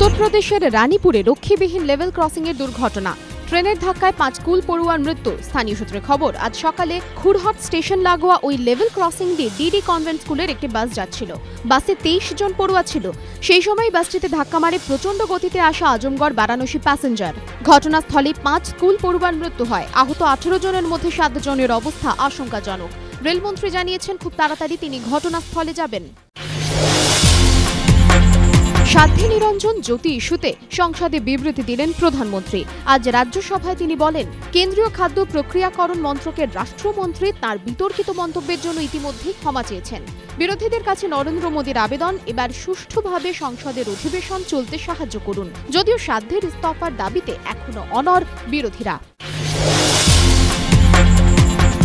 উত্তরপ্রদেশের রানীপুরে রক্ষীবিহীন লেভেল ক্রসিংয়ের দুর্ঘটনা। ট্রেনের ধাক্কায় পাঁচ কুল পড়ুয়ার মৃত্যু। স্থানীয় সূত্রে খবর, আজ সকালে খুরহট স্টেশন লাগোয়া ওই লেভেল ক্রসিং দিয়ে ডিডি কনভেন্ট স্কুলের একটি বাস যাচ্ছিল। বাসে তেইশ জন পড়ুয়া ছিল। সেই সময় বাসটিতে ধাক্কা মারে প্রচণ্ড গতিতে আসা আজমগড় বারাণসী প্যাসেঞ্জার। ঘটনাস্থলে পাঁচ স্কুল পড়ুয়ার মৃত্যু হয়। আহত আঠেরো জনের মধ্যে সাত জনের অবস্থা আশঙ্কাজনক। রেলমন্ত্রী জানিয়েছেন, খুব তাড়াতাড়ি তিনি ঘটনাস্থলে যাবেন। সাধ্যে নিরঞ্জন জ্যোতি ইস্যুতে সংসদে বিবৃতি দিলেন প্রধানমন্ত্রী। আজ রাজ্যসভায় তিনি বলেন, কেন্দ্রীয় খাদ্য প্রক্রিয়াকরণ মন্ত্রকের রাষ্ট্রমন্ত্রী তার বিতর্কিত মন্তব্যের জন্য ইতিমধ্যেই ক্ষমা চেয়েছেন। বিরোধীদের কাছে নরেন্দ্র মোদীর আবেদন, এবার সুষ্ঠুভাবে সংসদের অধিবেশন চলতে সাহায্য করুন। যদিও সাধ্যের ইস্তফার দাবিতে এখনও অনর বিরোধীরা।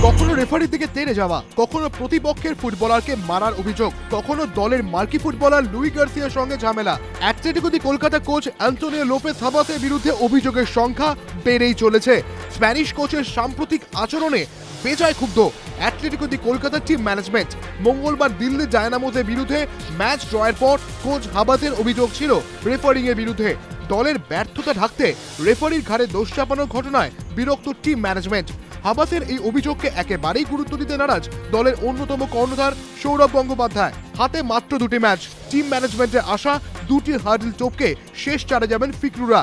কখনো রেফারির দিকে তেড়ে যাওয়া, কখনো প্রতিপক্ষের ফুটবলারকে মারার অভিযোগ, কখনো দলের মার্কি ফুটবলার লুই গার্সিয়ার সঙ্গে ঝামেলা। Atletico de Kolkata coach Antonio Lopez হাবাসের বিরুদ্ধে অভিযোগের সংখ্যা বেড়েই চলেছে। স্প্যানিশ কোচের সাম্প্রতিক আচরণে বেজায় ক্ষুব্ধ অ্যাটলেটিকো দি কলকাতার টিম ম্যানেজমেন্ট। মঙ্গলবার দিল্লি ডায়নামোসের বিরুদ্ধে ম্যাচ ড্রয়ের পর কোচ হাবাসের অভিযোগ ছিল রেফারিংয়ের বিরুদ্ধে। দলের ব্যর্থতা ঢাকতে রেফারির ঘাড়ে দোষ চাপানোর ঘটনায় বিরক্ত টিম ম্যানেজমেন্ট হাবাসের এই অভিযোগকে একেবারেই গুরুত্ব দিতে নারাজ দলের অন্যতম কর্ণধার সৌরভ গঙ্গোপাধ্যায়। হাতে মাত্র দুটি ম্যাচ টিম ম্যানেজমেন্টের আশা দুটি হার্ডল চোপকে শেষ চারে যাবেন ফিকরুরা।